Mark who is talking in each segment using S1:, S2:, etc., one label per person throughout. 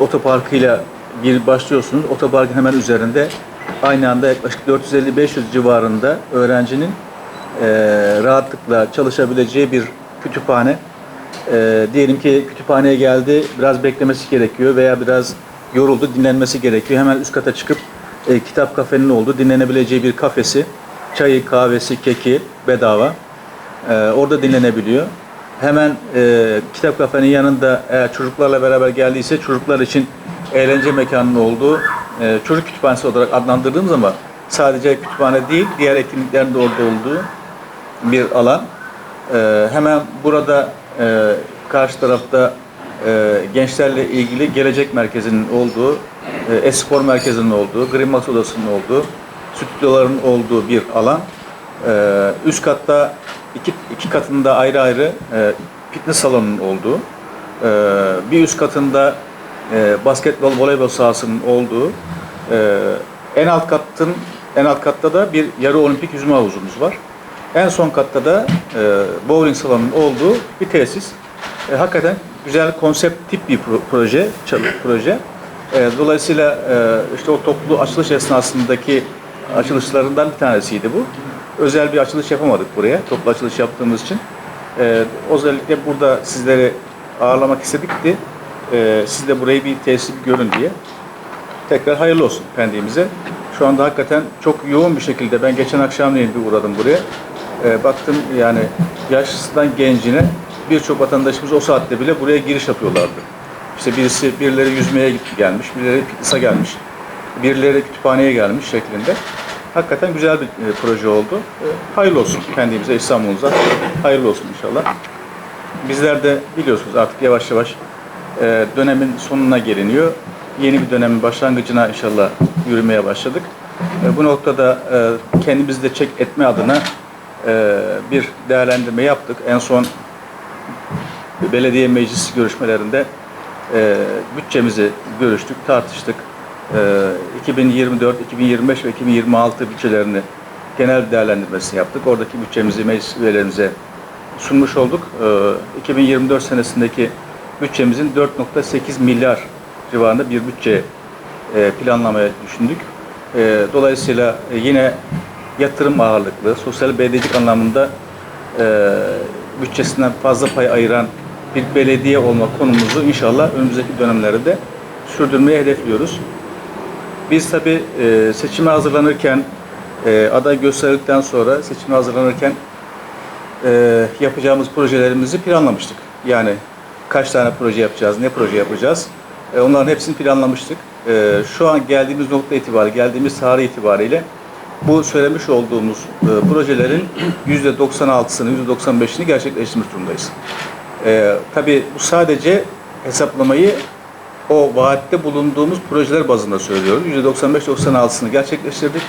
S1: Otoparkıyla bir başlıyorsunuz. Otoparkın hemen üzerinde aynı anda yaklaşık 450-500 civarında öğrencinin eee, rahatlıkla çalışabileceği bir kütüphane. Eee, diyelim ki kütüphaneye geldi, biraz beklemesi gerekiyor veya biraz yoruldu, dinlenmesi gerekiyor. Hemen üst kata çıkıp e, kitap kafenin olduğu, dinlenebileceği bir kafesi, çayı, kahvesi, keki bedava. Ee, orada dinlenebiliyor. Hemen e, kitap kafenin yanında eğer çocuklarla beraber geldiyse çocuklar için eğlence mekanının olduğu e, çocuk kütüphanesi olarak adlandırdığımız ama sadece kütüphane değil diğer etkinliklerin de orada olduğu bir alan. Ee, hemen burada e, karşı tarafta e, gençlerle ilgili gelecek merkezinin olduğu, e, espor merkezinin olduğu, Green Max odasının olduğu, stüdyoların olduğu bir alan. Ee, üst katta iki, iki katında ayrı ayrı e, fitness salonunun olduğu, e, bir üst katında e, basketbol, voleybol sahasının olduğu, e, en alt katın en alt katta da bir yarı olimpik yüzme havuzumuz var. En son katta da e, bowling salonunun olduğu bir tesis. E, hakikaten güzel konsept tip bir pro- proje, proje. E, dolayısıyla e, işte o toplu açılış esnasındaki açılışlarından bir tanesiydi bu. Özel bir açılış yapamadık buraya, toplu açılış yaptığımız için. E, özellikle burada sizleri ağırlamak istedik ki e, siz de burayı bir tesis bir görün diye. Tekrar hayırlı olsun Pendik'imize. Şu anda hakikaten çok yoğun bir şekilde ben geçen akşamleyin bir uğradım buraya. Ee, baktım yani yaşlısından gencine birçok vatandaşımız o saatte bile buraya giriş yapıyorlardı. İşte birisi birileri yüzmeye gelmiş, birileri fitness'a gelmiş, birileri kütüphaneye gelmiş şeklinde. Hakikaten güzel bir e, proje oldu. E, hayırlı olsun kendimize, İstanbul'umuza. Hayırlı olsun inşallah. Bizler de biliyorsunuz artık yavaş yavaş e, dönemin sonuna geliniyor. Yeni bir dönemin başlangıcına inşallah yürümeye başladık. E, bu noktada e, kendimizi de çek etme adına e, bir değerlendirme yaptık. En son belediye meclis görüşmelerinde e, bütçemizi görüştük, tartıştık. E, 2024, 2025 ve 2026 bütçelerini genel değerlendirmesini yaptık. Oradaki bütçemizi meclis üyelerimize sunmuş olduk. E, 2024 senesindeki bütçemizin 4.8 milyar civarında bir bütçe e, planlamaya düşündük. E, dolayısıyla e, yine yatırım ağırlıklı, sosyal belediyecilik anlamında e, bütçesinden fazla pay ayıran bir belediye olma konumuzu inşallah önümüzdeki dönemlerde de sürdürmeye hedefliyoruz. Biz tabi e, seçime hazırlanırken, e, aday gösterildikten sonra seçime hazırlanırken e, yapacağımız projelerimizi planlamıştık. Yani kaç tane proje yapacağız, ne proje yapacağız, e, onların hepsini planlamıştık. E, şu an geldiğimiz nokta itibariyle, geldiğimiz tarih itibariyle bu söylemiş olduğumuz e, projelerin %96'sını, %95'ini gerçekleştirmiş durumdayız. E, tabii bu sadece hesaplamayı o vaatte bulunduğumuz projeler bazında söylüyoruz. %95-96'sını gerçekleştirdik.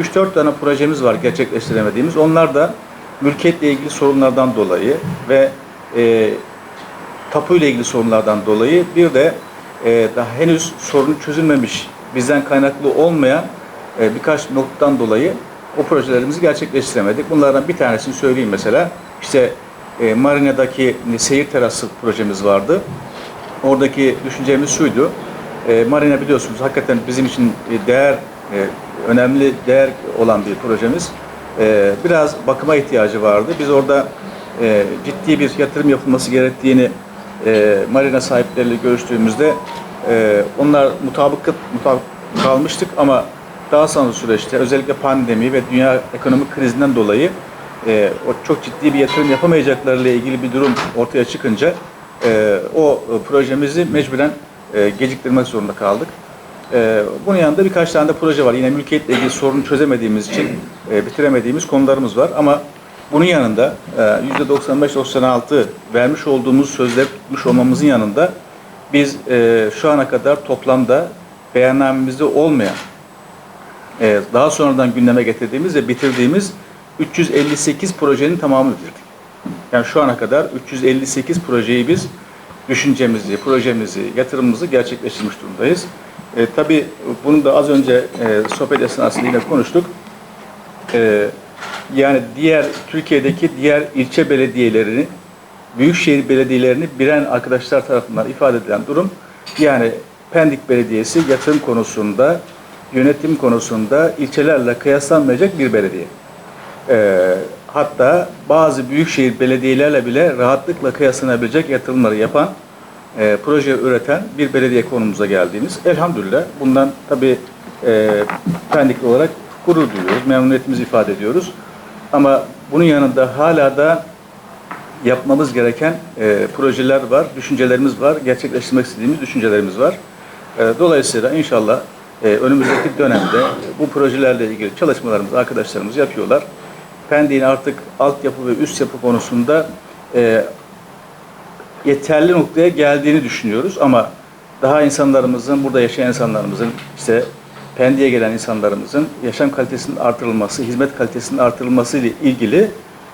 S1: 3-4 tane projemiz var gerçekleştiremediğimiz. Onlar da mülkiyetle ilgili sorunlardan dolayı ve e, tapu ile ilgili sorunlardan dolayı bir de e, daha henüz sorunu çözülmemiş, bizden kaynaklı olmayan e, birkaç noktadan dolayı o projelerimizi gerçekleştiremedik. Bunlardan bir tanesini söyleyeyim mesela. İşte e, Marina'daki seyir terası projemiz vardı. Oradaki düşüncemiz şuydu. E, Marina biliyorsunuz hakikaten bizim için e, değer, e, önemli değer olan bir projemiz. E, biraz bakıma ihtiyacı vardı. Biz orada e, ciddi bir yatırım yapılması gerektiğini e, marina sahipleriyle görüştüğümüzde e, onlar mutabık, mutabık kalmıştık ama daha sonra süreçte özellikle pandemi ve dünya ekonomik krizinden dolayı e, o çok ciddi bir yatırım yapamayacaklarıyla ilgili bir durum ortaya çıkınca e, o projemizi mecburen e, geciktirmek zorunda kaldık. E, bunun yanında birkaç tane de proje var. Yine mülkiyetle ilgili sorunu çözemediğimiz için e, bitiremediğimiz konularımız var. Ama bunun yanında e, %95-96 vermiş olduğumuz sözler tutmuş olmamızın yanında biz e, şu ana kadar toplamda beyannamemizde olmayan e, daha sonradan gündeme getirdiğimiz ve bitirdiğimiz 358 projenin tamamını bitirdik. Yani şu ana kadar 358 projeyi biz düşüncemizi, projemizi, yatırımımızı gerçekleştirmiş durumdayız. E, tabii bunu da az önce e, sohbet esnasında yine konuştuk. E, yani diğer Türkiye'deki diğer ilçe belediyelerini, büyükşehir belediyelerini biren arkadaşlar tarafından ifade edilen durum yani Pendik Belediyesi yatırım konusunda, yönetim konusunda ilçelerle kıyaslanmayacak bir belediye. Ee, hatta bazı büyükşehir belediyelerle bile rahatlıkla kıyaslanabilecek yatırımları yapan, e, proje üreten bir belediye konumuza geldiğimiz. Elhamdülillah bundan tabii e, Pendikli olarak gurur duyuyoruz, memnuniyetimizi ifade ediyoruz. Ama bunun yanında hala da yapmamız gereken e, projeler var, düşüncelerimiz var, gerçekleştirmek istediğimiz düşüncelerimiz var. E, dolayısıyla inşallah e, önümüzdeki dönemde bu projelerle ilgili çalışmalarımız arkadaşlarımız yapıyorlar. Pendik'in artık altyapı ve üst yapı konusunda e, yeterli noktaya geldiğini düşünüyoruz ama daha insanlarımızın, burada yaşayan insanlarımızın, işte Pendik'e gelen insanlarımızın yaşam kalitesinin artırılması, hizmet kalitesinin artırılması ile ilgili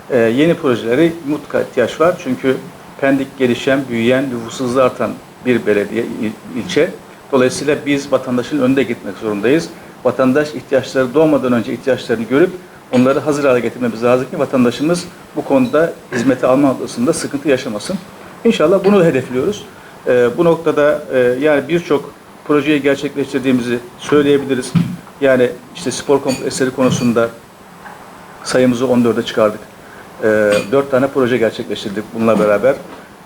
S1: e, yeni projeleri mutlaka ihtiyaç var. Çünkü Pendik gelişen, büyüyen, nüfusu artan bir belediye, il- ilçe. Dolayısıyla biz vatandaşın önünde gitmek zorundayız. Vatandaş ihtiyaçları doğmadan önce ihtiyaçlarını görüp onları hazır hale getirmemiz lazım ki vatandaşımız bu konuda hizmeti alma noktasında sıkıntı yaşamasın. İnşallah bunu hedefliyoruz. Ee, bu noktada e, yani birçok projeyi gerçekleştirdiğimizi söyleyebiliriz. Yani işte spor kompleksleri konusunda sayımızı 14'e çıkardık. Ee, 4 tane proje gerçekleştirdik bununla beraber.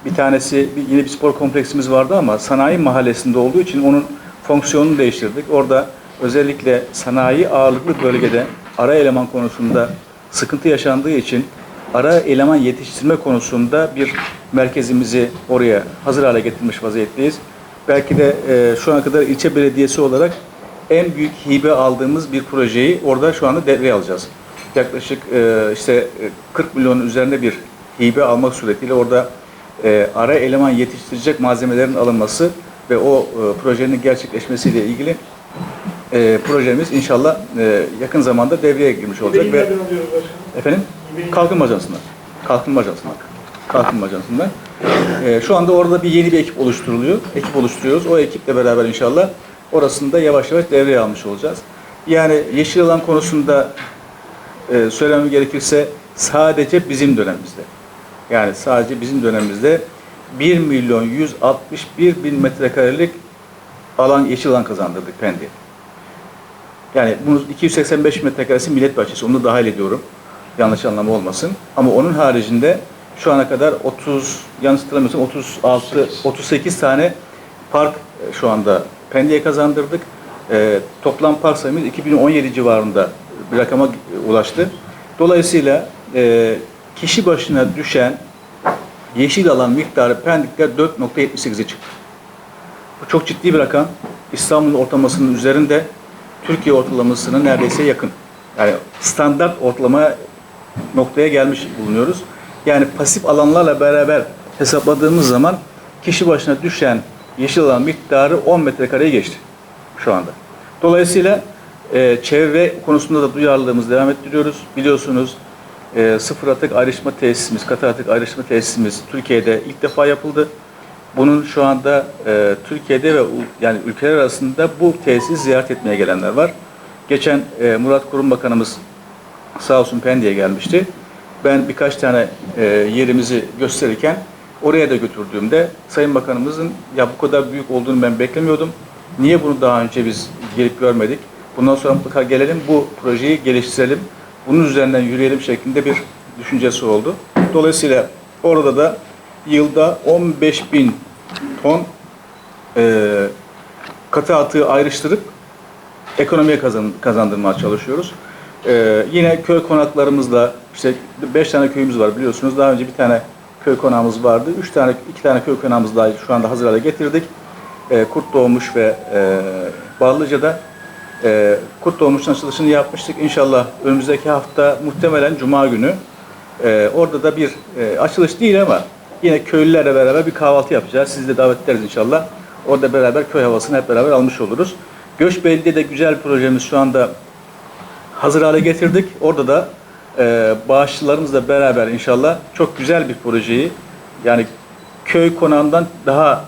S1: Bir tanesi bir, yine bir spor kompleksimiz vardı ama sanayi mahallesinde olduğu için onun fonksiyonunu değiştirdik. Orada özellikle sanayi ağırlıklı bölgede ara eleman konusunda sıkıntı yaşandığı için ara eleman yetiştirme konusunda bir merkezimizi oraya hazır hale getirmiş vaziyetteyiz. Belki de e, şu ana kadar ilçe belediyesi olarak en büyük hibe aldığımız bir projeyi orada şu anda devreye alacağız. Yaklaşık e, işte e, 40 milyonun üzerinde bir hibe almak suretiyle orada e, ara eleman yetiştirecek malzemelerin alınması ve o e, projenin gerçekleşmesiyle ilgili e, projemiz inşallah e, yakın zamanda devreye girmiş olacak ve efendim kalkınma ajansından. Kalkınma ajansından. Kalkınma ajansından. E, şu anda orada bir yeni bir ekip oluşturuluyor. Ekip oluşturuyoruz. O ekiple beraber inşallah orasını da yavaş yavaş devreye almış olacağız. Yani yeşil alan konusunda e, söylemem gerekirse sadece bizim dönemimizde. Yani sadece bizim dönemimizde 1 milyon 161 bin metrekarelik alan, yeşil alan kazandırdık Pendik'e. Yani bunun 285 metrekaresi millet bahçesi. Onu da dahil ediyorum. Yanlış anlama olmasın. Ama onun haricinde şu ana kadar 30, yanlış hatırlamıyorsam 36, 38 tane park e, şu anda Pendik'e kazandırdık. E, toplam park sayımız 2017 civarında bir rakama ulaştı. Dolayısıyla e, kişi başına düşen yeşil alan miktarı Pendik'te 4.78'e çıktı. Bu çok ciddi bir rakam. İstanbul'un ortalamasının üzerinde Türkiye ortalamasına neredeyse yakın. Yani standart ortalama noktaya gelmiş bulunuyoruz. Yani pasif alanlarla beraber hesapladığımız zaman kişi başına düşen yeşil alan miktarı 10 metrekareyi geçti şu anda. Dolayısıyla e, çevre konusunda da duyarlılığımızı devam ettiriyoruz. Biliyorsunuz e, sıfır atık ayrışma tesisimiz, katı atık ayrışma tesisimiz Türkiye'de ilk defa yapıldı. Bunun şu anda e, Türkiye'de ve yani ülkeler arasında bu tesisi ziyaret etmeye gelenler var. Geçen e, Murat Kurum Bakanımız sağ olsun Pendik'e gelmişti. Ben birkaç tane e, yerimizi gösterirken oraya da götürdüğümde Sayın Bakanımızın ya bu kadar büyük olduğunu ben beklemiyordum. Niye bunu daha önce biz gelip görmedik? Bundan sonra mutlaka gelelim bu projeyi geliştirelim. Bunun üzerinden yürüyelim şeklinde bir düşüncesi oldu. Dolayısıyla orada da yılda 15 bin ton e, katı atığı ayrıştırıp ekonomiye kazan, kazandırmaya çalışıyoruz. Ee, yine köy konaklarımızla işte beş tane köyümüz var biliyorsunuz. Daha önce bir tane köy konağımız vardı. Üç tane, iki tane köy konağımızı daha şu anda hazır hale getirdik. Ee, Kurt Doğmuş ve e, Ballıca'da e, Kurt Doğmuş'un açılışını yapmıştık. İnşallah önümüzdeki hafta muhtemelen Cuma günü e, orada da bir e, açılış değil ama yine köylülerle beraber bir kahvaltı yapacağız. Sizi de davet ederiz inşallah. Orada beraber köy havasını hep beraber almış oluruz. Göçbeli'de de güzel projemiz şu anda hazır hale getirdik. Orada da e, bağışçılarımızla beraber inşallah çok güzel bir projeyi yani köy konağından daha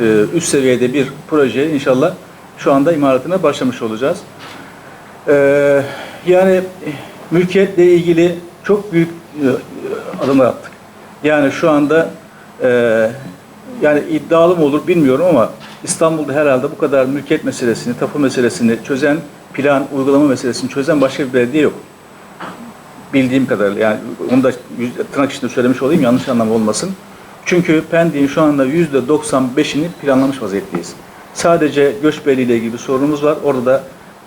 S1: e, üst seviyede bir proje inşallah şu anda imalatına başlamış olacağız. E, yani e, mülkiyetle ilgili çok büyük e, adımlar attık. Yani şu anda e, yani iddialı mı olur bilmiyorum ama İstanbul'da herhalde bu kadar mülkiyet meselesini, tapu meselesini çözen, plan, uygulama meselesini çözen başka bir belediye yok. Bildiğim kadarıyla yani onu da tırnak içinde söylemiş olayım yanlış anlam olmasın. Çünkü Pendik'in şu anda yüzde 95'ini planlamış vaziyetteyiz. Sadece Göçbeyli ile ilgili bir sorunumuz var. Orada da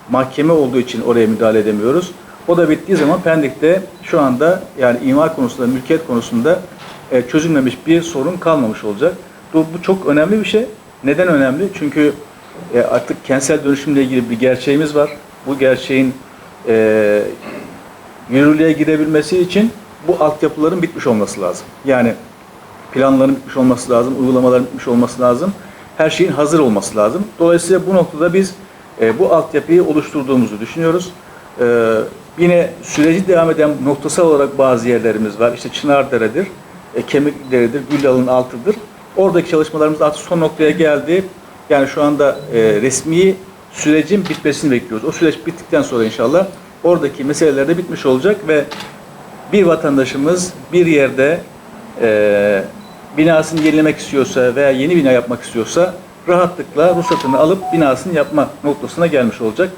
S1: mahkeme olduğu için oraya müdahale edemiyoruz. O da bittiği zaman Pendik'te şu anda yani imar konusunda, mülkiyet konusunda e, çözülmemiş bir sorun kalmamış olacak. Bu, çok önemli bir şey. Neden önemli? Çünkü e, artık kentsel dönüşümle ilgili bir gerçeğimiz var. Bu gerçeğin e, yürürlüğe girebilmesi için bu altyapıların bitmiş olması lazım. Yani planların bitmiş olması lazım, uygulamaların bitmiş olması lazım. Her şeyin hazır olması lazım. Dolayısıyla bu noktada biz e, bu altyapıyı oluşturduğumuzu düşünüyoruz. Yine süreci devam eden noktasal olarak bazı yerlerimiz var. İşte Çınardere'dir, e, Kemikdere'dir, Gülal'ın altıdır. Oradaki çalışmalarımız artık son noktaya geldi. Yani şu anda e, resmi sürecin bitmesini bekliyoruz. O süreç bittikten sonra inşallah oradaki meseleler de bitmiş olacak ve bir vatandaşımız bir yerde e, binasını yenilemek istiyorsa veya yeni bina yapmak istiyorsa rahatlıkla ruhsatını alıp binasını yapma noktasına gelmiş olacak.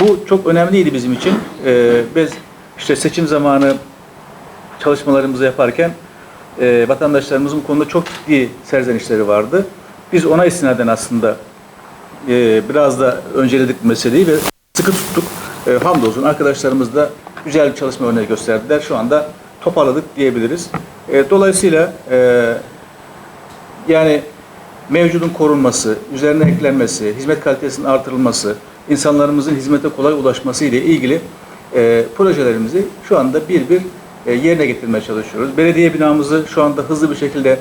S1: Bu çok önemliydi bizim için. E, biz işte seçim zamanı çalışmalarımızı yaparken e, vatandaşlarımızın bu konuda çok ciddi serzenişleri vardı. Biz ona istinaden aslında e, biraz da önceledik bu meseleyi ve sıkı tuttuk. E, hamdolsun arkadaşlarımız da güzel bir çalışma örneği gösterdiler. Şu anda toparladık diyebiliriz. E, dolayısıyla e, yani mevcudun korunması, üzerine eklenmesi, hizmet kalitesinin artırılması, insanlarımızın hizmete kolay ulaşması ile ilgili e, projelerimizi şu anda bir bir yerine getirmeye çalışıyoruz. Belediye binamızı şu anda hızlı bir şekilde,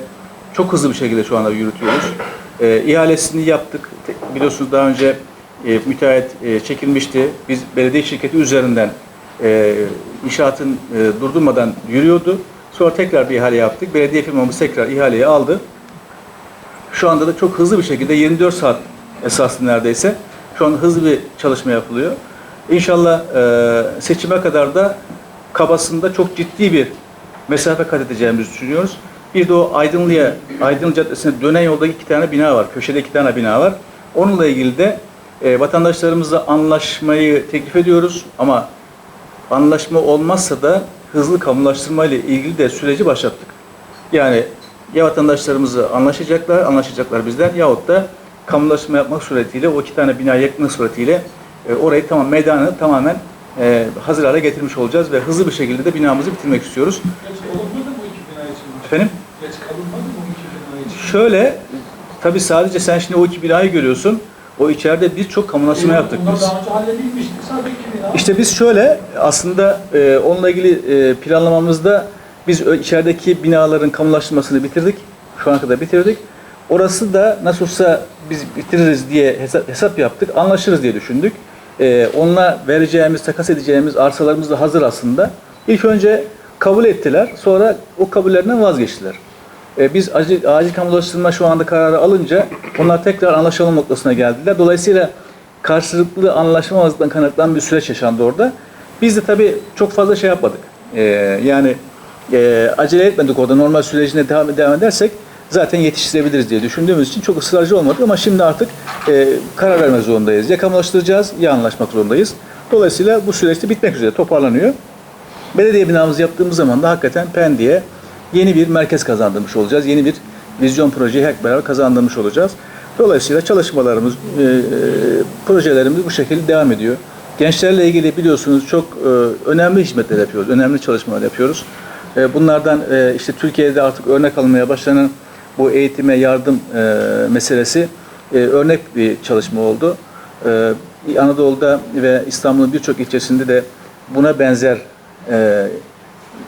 S1: çok hızlı bir şekilde şu anda yürütüyoruz. E, ihalesini yaptık. Biliyorsunuz daha önce e, müteahhit e, çekilmişti. Biz belediye şirketi üzerinden e, inşaatın e, durdurmadan yürüyordu. Sonra tekrar bir ihale yaptık. Belediye firmamız tekrar ihaleyi aldı. Şu anda da çok hızlı bir şekilde 24 saat esaslı neredeyse şu an hızlı bir çalışma yapılıyor. İnşallah e, seçime kadar da kabasında çok ciddi bir mesafe kat edeceğimizi düşünüyoruz. Bir de o Aydınlı'ya, Aydın Caddesi'ne dönen yolda iki tane bina var. Köşede iki tane bina var. Onunla ilgili de e, vatandaşlarımızla anlaşmayı teklif ediyoruz ama anlaşma olmazsa da hızlı kamulaştırma ile ilgili de süreci başlattık. Yani ya vatandaşlarımızı anlaşacaklar, anlaşacaklar bizden yahut da kamulaştırma yapmak suretiyle o iki tane bina yakma suretiyle e, orayı tamam meydanı tamamen e, hazır hale getirmiş olacağız ve hızlı bir şekilde de binamızı bitirmek istiyoruz.
S2: Geç kalınmadı mı bu iki bina için?
S1: Efendim?
S2: Geç kalınmadı mı bu iki bina için?
S1: Şöyle tabii sadece sen şimdi o iki binayı görüyorsun. O içeride birçok kamulaştırma yaptık biz.
S2: daha önce halledilmişti. Sadece iki bina.
S1: İşte biz şöyle aslında e, onunla ilgili e, planlamamızda biz içerideki binaların kamulaştırmasını bitirdik. Şu ana kadar bitirdik. Orası da nasıl olsa biz bitiririz diye hesap, hesap yaptık. Anlaşırız diye düşündük. E, onunla vereceğimiz, takas edeceğimiz arsalarımız da hazır aslında. İlk önce kabul ettiler. Sonra o kabullerinden vazgeçtiler. E, biz acil, acil kamulaştırma şu anda kararı alınca onlar tekrar anlaşalım noktasına geldiler. Dolayısıyla karşılıklı anlaşmamazlıktan kaynaklanan bir süreç yaşandı orada. Biz de tabii çok fazla şey yapmadık. E, yani e, acele etmedik orada. Normal sürecine devam, devam edersek zaten yetiştirebiliriz diye düşündüğümüz için çok ısrarcı olmadık ama şimdi artık e, karar vermek zorundayız. Ya kamulaştıracağız ya anlaşmak zorundayız. Dolayısıyla bu süreçte bitmek üzere toparlanıyor. Belediye binamızı yaptığımız zaman da hakikaten Pendik'e yeni bir merkez kazandırmış olacağız. Yeni bir vizyon projeyi hep beraber kazandırmış olacağız. Dolayısıyla çalışmalarımız, e, e, projelerimiz bu şekilde devam ediyor. Gençlerle ilgili biliyorsunuz çok e, önemli hizmetler yapıyoruz, önemli çalışmalar yapıyoruz. E, bunlardan e, işte Türkiye'de artık örnek alınmaya başlanan bu eğitime yardım e, meselesi e, örnek bir çalışma oldu. E, Anadolu'da ve İstanbul'un birçok ilçesinde de buna benzer e,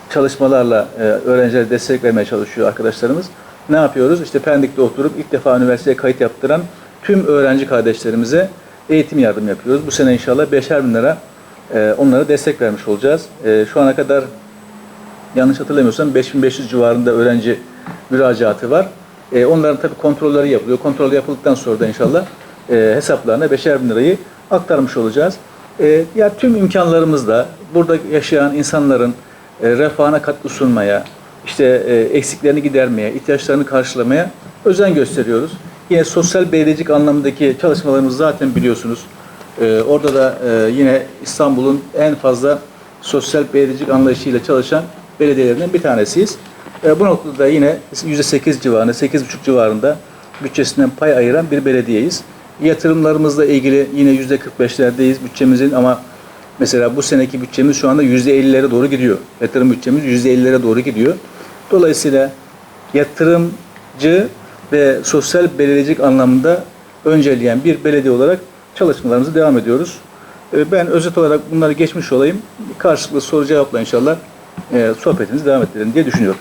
S1: çalışmalarla e, öğrencilere destek vermeye çalışıyor arkadaşlarımız. Ne yapıyoruz? İşte Pendik'te oturup ilk defa üniversiteye kayıt yaptıran tüm öğrenci kardeşlerimize eğitim yardım yapıyoruz. Bu sene inşallah beşer bin lira e, onlara destek vermiş olacağız. E, şu ana kadar yanlış hatırlamıyorsam 5500 civarında öğrenci müracaatı var. E, onların tabii kontrolleri yapılıyor. Kontrol yapıldıktan sonra da inşallah e, hesaplarına beşer bin lirayı aktarmış olacağız. E, ya tüm imkanlarımızla burada yaşayan insanların e, refahına katkı sunmaya, işte e, eksiklerini gidermeye, ihtiyaçlarını karşılamaya özen gösteriyoruz. Yine sosyal belediyecilik anlamındaki çalışmalarımızı zaten biliyorsunuz. Ee, orada da e, yine İstanbul'un en fazla sosyal belediyecilik anlayışıyla çalışan belediyelerinden bir tanesiyiz. E, bu noktada da yine %8 civarında, 8,5 civarında bütçesinden pay ayıran bir belediyeyiz. Yatırımlarımızla ilgili yine %45'lerdeyiz bütçemizin ama mesela bu seneki bütçemiz şu anda %50'lere doğru gidiyor. Yatırım bütçemiz %50'lere doğru gidiyor. Dolayısıyla yatırımcı ve sosyal belediyecilik anlamında önceleyen bir belediye olarak çalışmalarımızı devam ediyoruz. E, Ben özet olarak bunları geçmiş olayım. Karşılıklı soru cevapla inşallah e, sohbetimizi devam ettirelim diye düşünüyorum.